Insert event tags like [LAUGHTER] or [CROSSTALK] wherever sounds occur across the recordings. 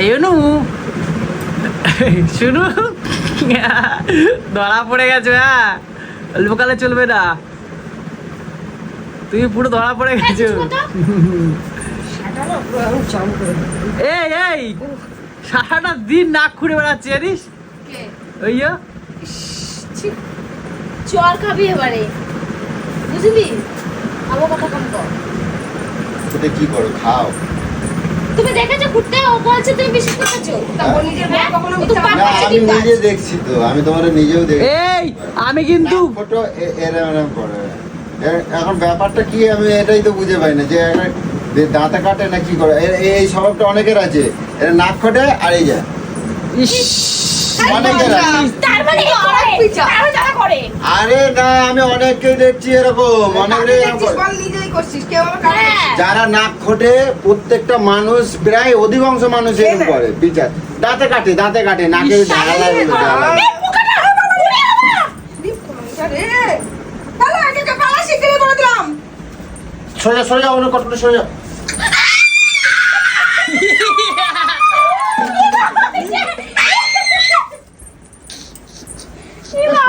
এই অনু শুনু। ধরা পড়ে গেছো হ্যাঁ। লোকালে চলবে না। তুমি পুরো ধরা পড়ে গেছো। এই এই। সারাটা দিন নাক খুঁড়ে বেড়াচ্ছি জানিস? ওই চল খাবি এবারে। বুঝলি? আবার কথা কম কর। ওটা কি করো? খাও। তুমি দেখেছ ঘুরতে ও বলছে তুমি বিশ্বাস করতেছো? ও নিজের বউ কখনো তো মিথ্যা না করছে আমি নিজে দেখছি তো। আমি তোমার নিজেও দেখছি। এই আমি কিন্তু ফটো এরম এরম করে। এখন ব্যাপারটা কি? আমি এটাই তো বুঝে পাই না যে দাঁতে কাটে না কি করে? এ- এই স্বভাবটা অনেকের আছে। এটা নাক খটে আর এই যা আরে না আমি অনেককে দেখছি এরকম কাউকে হ্যাঁ। যারা নাক খোটে প্রত্যেকটা মানুষ প্রায় অধিকাংশ মানুষ এরকম করে বিচার দাঁতে কাটে দাঁতে কাটে নাকে ঝাড়া সোজা ঝাড়া লাগে। দিপ কোনটা রে তাহলে আগে কে পালা শিখে বলে দিলাম সোজা সোজা অনেক কটকটে সোজা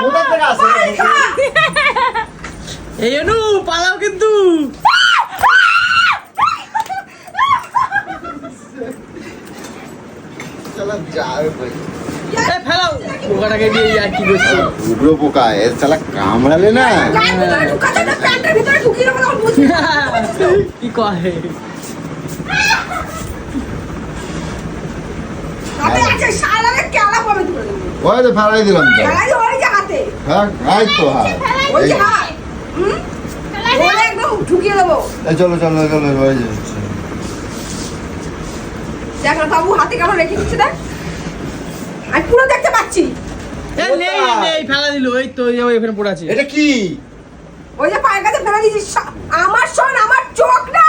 কোথা থেকে আসে এই অনু পালাও কিন্তু। চলো যাবে ফেলাও। পোকাটাকে দিয়ে আর কি করছি? উগ্র পোকা এর চালা কামড়ালে না। কি দেবো ওই তো। ফেলাই দিলাম তো হ্যাঁ তো হ্যাঁ। ওই ওই ঢুকিয়ে দেবো। চলো চলো চলো ওই দেখ না বাবু হাতে কেমন রেখে দিচ্ছে দেখ। আমি পুরো দেখতে পাচ্ছি। নেই নেই ফেলা দিল। এই তো এই এখানে পড়ে আছে। এটা কি? ওই যে পায়ের কাছে ফেলে দিয়েছিস আমার শোন আমার চোখ না।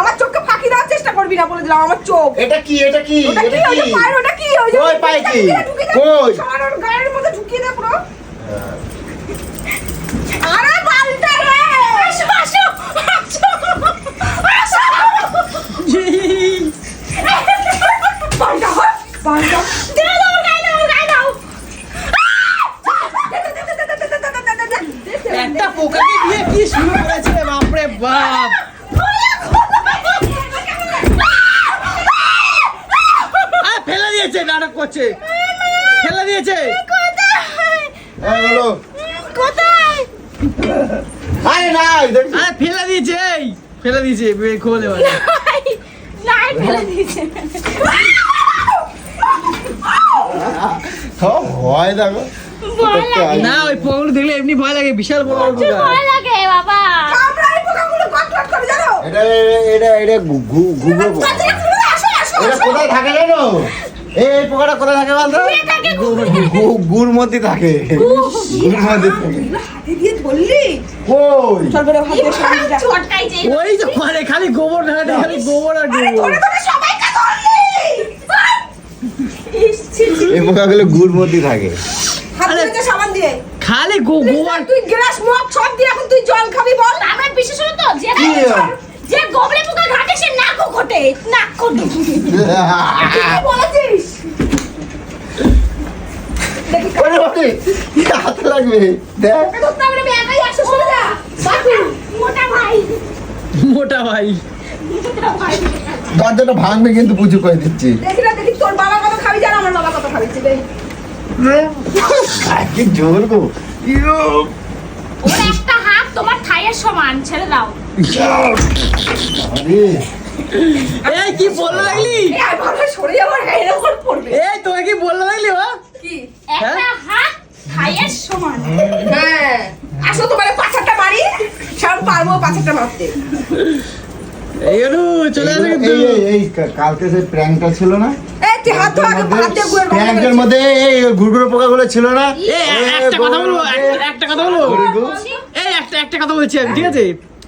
আমার চোখকে ফাঁকি দেওয়ার চেষ্টা করবি না বলে দিলাম আমার চোখ। এটা কি এটা কি ওটা কি ওই যে পায়ের ওটা কি? ওই যে পায়ে কি? কই? শালার ওর গায়ের মধ্যে ঢুকিয়ে দে পুরো আরে বালটা রে আসো আসো আসো আসো বালটা হয় বালটা দে দাও গায়ে দাও গায়ে দাও একটা পোকাকে দিয়ে কি শুরু করেছে বাপরে বাপ আর ফেলে দিয়েছে নাটক করছে। ফেলে দিয়েছে। এই কোথায়? আরে না আরে ফেলে দিয়েছে এই। ফেলে দিয়েছে বে- খোলে বলে নাই ফেলে দিয়েছে। সব ভয় দেখো। না ওই পোকাগুলো দেখলে এমনি ভয় লাগে বিশাল বড় পোকা। ভয় লাগে বাবা। এটা ঘুঘু খুলে এটা কোথায় থাকে জানো? এই পোকাটা কোথায় থাকে বলতো? গু- গুড় মধ্যে থাকে। গুড় মধ্যে থাকে। ওই তো মানে খালি গোবর খালি গোবর আর গোবর। এই পোকাগুলো থাকে। গোবর। তুই গ্লাস মগ সব দিয়ে এখন তুই জল খাবি বল। আমরা বিশেষ তো যে যে গোবরে পোকা ঘাটে সে নাক বলেছিস? ওরে কি হাতে লাগবে? দেখ। মোটা ভাই। মোটা ভাই। দরজাটা ভাঙবে কিন্তু পুজো করে দিচ্ছি। দেখি না দেখি তোর বাবা কত খাবি জান আমার বাবা কত খাবি কি জোর গো। ইয়ো। ওর একটা হাত তোমার থাইয়ের সমান ছেড়ে দাও। আরে, [LAUGHS] এই কি বলল লাগলি? এই আর সরে যাবার গায়ের উপর পড়বে। এই তোকে কি বলল লাগলি ও কি? একটা হাত থাইয়ের সমান। হ্যাঁ। আসো তোমার পাঁচাটা মারি সব পারব পাঁচাটা মারতে এই অনু চলে আসে কিন্তু। এই কালকে সেই প্র্যাঙ্কটা ছিল না? প্র্যাঙ্কের মধ্যে এই ঘুরঘুরে পোকাগুলো ছিল না? এই একটা কথা বলব একটা- একটা কথা বলব। এই একটা একটা কথা বলছি আমি ঠিক আছে?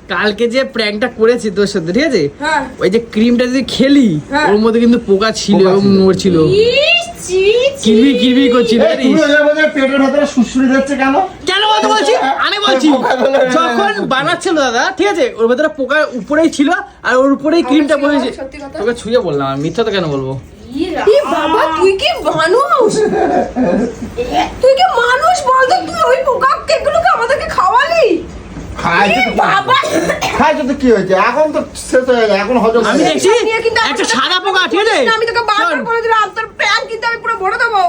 কালকে যে প্র্যাঙ্কটা করেছি তোর সাথে ঠিক আছে? হ্যাঁ। ওই যে ক্রিমটা যদি খেলি হ্যাঁ। ওর মধ্যে কিন্তু পোকা ছিল এবং ছিল। মরছিল। ইস চি চি কিরবি কিরবি করছিল এই, তুমি ওই বলে পেটের ভেতরে সুশ্রী যাচ্ছে কেন? কেন বলতে বলছি? আমি বলছি যখন বানাচ্ছিল দাদা ঠিক আছে ওর ভেতরে পোকা উপরেই ছিল আর ওর উপরেই ক্রিমটা বসেছে। তোকে ছুঁয়ে বললাম আমি মিথ্যা তো কেন বলব? বাবা তুই কি মানুষ? তুই কি মানুষ বলতো তুই ওই পোকা কেকগুলোকে আমাদেরকে খাওয়ালি খাইছে তো বাবা খাইছে তো কি হয়েছে এখন তো শেষ হয়ে গেছে এখন হজম আমি দেখছি নিয়ে কিন্তু একটা সাদা পোকা ঠিক আছে? আমি তোকে বারবার বলে দিলাম তোর প্যান কিন্তু আমি পুরো ভরে দেবো।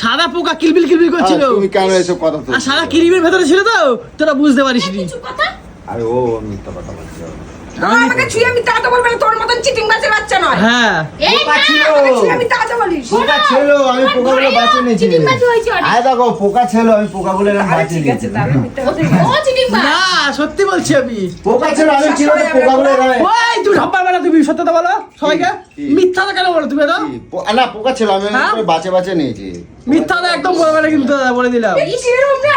সাদা পোকা কিলবিল কিলবিল করছিল। তুমি কেন এসব কথা তো আর সাদা ক্রিমের ভেতরে ছিল তো তোরা বুঝতে পারিস নি কিছু কথা? আরে ও মিথ্যা কথা বলছে। ও আমাকে ছুঁয়ে আমি তাতা বলবে না তোর মতন চিটিং বাজে বাচ্চা নয়। হ্যাঁ। এই পোকা ছিল। আমি বলিস। পোকা ছিল আমি বাঁচিয়ে নিয়েছি। আয় দেখো পোকা ছিল আমি এরকম না সত্যি বলছি আমি। পোকা ছিল আমি কি করে পোকাগুলো ওই তুই বেলা তুমি সত্যতা বলো সবাইকে? মিথ্যা কেন বলো তুমি তো না পোকা ছিল আমি হ্যাঁ? বাঁচে বাঁচে নিয়েছি। মিথ্যা একদম বলবে না কিন্তু দাদা বলে দিলাম।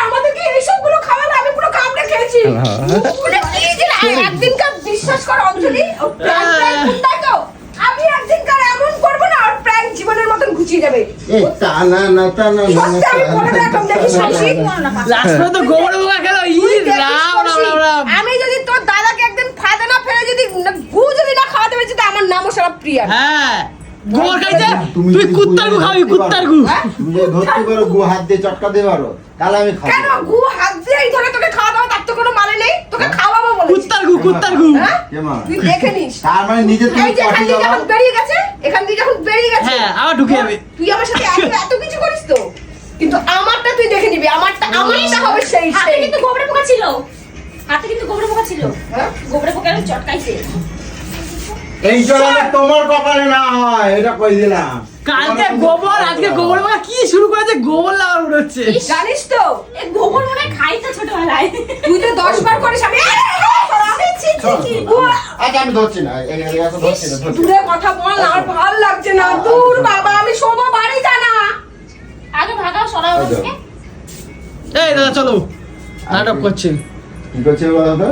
আমাদেরকে এইসবগুলো খাওয়ালে আমি পুরো কামড়ে খেয়েছি ওটা কি যে একদিনকার বিশ্বাস কর অঞ্জলি? ও প্র্যাঙ্ক প্র্যাঙ্ক তো? আমি একদিনকার এমন করব না আর প্র্যাঙ্ক জীবনের মতন ঘুচিয়ে যাবে। এই তা না না তা না না না, আমি বলে রাখলাম দেখি শান্তি লাস্টে তো গোবর খেলো ই রাম রাম রাম রাম। আমি যদি তোর দাদাকে একদিন ফাঁদে না ফেলে যদি না- গু যদি না খাওয়াতে পেরেছি তো আমার নামও সারা প্রিয়া। হ্যাঁ। গোবর খাইছে তুমি তুই কুত্তার গু খাবি ধরতে কুত্তার গু। হ্যাঁ? তুমি যদি ধরতে পারো গু হাত দিয়ে চটকা দিয়ে পারো তাহলে আমি খাব। কেন? গু হাত দিয়ে এই ধরে তোকে খাওয়া দাওয়া তার তো কোনো মানে নেই তোকে খাওয়াবো বলেছি কুত্তার হ্যাঁ? কে মা? তুই দেখে নিস। তার মানে নিজে তুমি এই যে এখান পটি দিয়ে দাও যখন বেরিয়ে গেছে? এখান দিয়ে যখন বেরিয়ে গেছে? হ্যাঁ, আবার ঢুকে যাবে। তুই আমার সাথে এত এত কিছু করিস তো? কিন্তু আমারটা তুই দেখে নিবি। আমারটা আমারটা হবে সেই হাতে সেই। কিন্তু গোবরে পোকা ছিল। হাতে কিন্তু গোবরে পোকা ছিল। হ্যাঁ? গোবরে পোকা চটকাইছে। এই জন্য তোমার কপালে না হয় এটা কই দিলাম? কালকে গোবর আজকে গোবর পোকা কি শুরু করেছে? গোবর লাগার মনে জানিস তো? এ গোবর মনে হয় খাই তো ছোটবেলায়। তুই তো দশ বার করিস আমি আচ্ছা আমি ধরছি না। দূরে কথা বল না, আমার ভালো লাগছে না। দূর বাবা আমি শোভা বাড়ি জানা। আগে ভাগাও সরাও এই ওদেরকে। এই দাদা চলো। নাটক করছে। কি করছে বলো তো?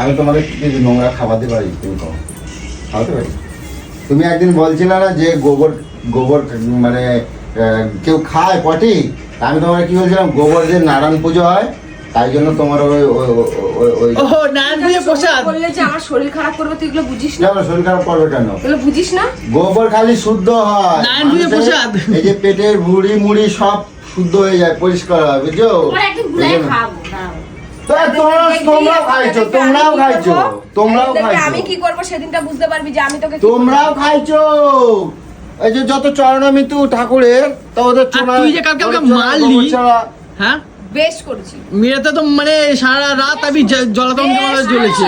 আমি তোমাদের কিছু নোংরা খাবার দিতে পারি তুমি খাও খাওয়াতে পারি? তুমি একদিন বলছিলে না যে গোবর গোবর মানে কেউ খায় পটি? আমি তোমার কি বলছিলাম গোবর যে নারায়ণ পুজো হয় তাই জন্য তোমার ওই ও প্রসাদ বললে যে আমার শরীর খারাপ করবে তুই এগুলো বুঝিস না। শরীর খারাপ করবে কেন? এগুলো বুঝিস না? গোবর খালি শুদ্ধ হয়। প্রসাদ। এই যে পেটের ভুড়ি মুড়ি সব শুদ্ধ হয়ে যায় পরিষ্কার হয় বুঝছ? তোমরাও খাইছো তোমরাও খাইছো তোমরাও খাইছো। আমি কি করব সেদিনটা বুঝতে পারবি যে আমি তোকে তোমরাও খাইছো। এই যে যত চরণমিতু ঠাকুরের তো ওদের তুই যে কালকে মারলি। হ্যাঁ? বেশ করেছি। মেয়েতে তো মানে সারা রাত আমি জ- জলাতঙ্ক চলেছি।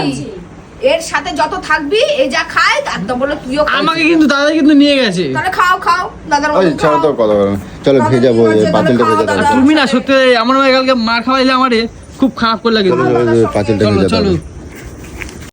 এর সাথে যত থাকবি এ যা খায় তার তো বলে তুইও আমাকে কিন্তু দাদা কিন্তু নিয়ে গেছে। তাহলে খাও খাও দাদার ওই ছাড়া খাও। কথা বলো। চলো এই বলছে, পাতিলটা ভেজা দাও। তুমি না সত্যি আমার কালকে মার খাওয়াইলে আমারে খুব খারাপ করে লাগে। পাতিলটা ভেজা চলো।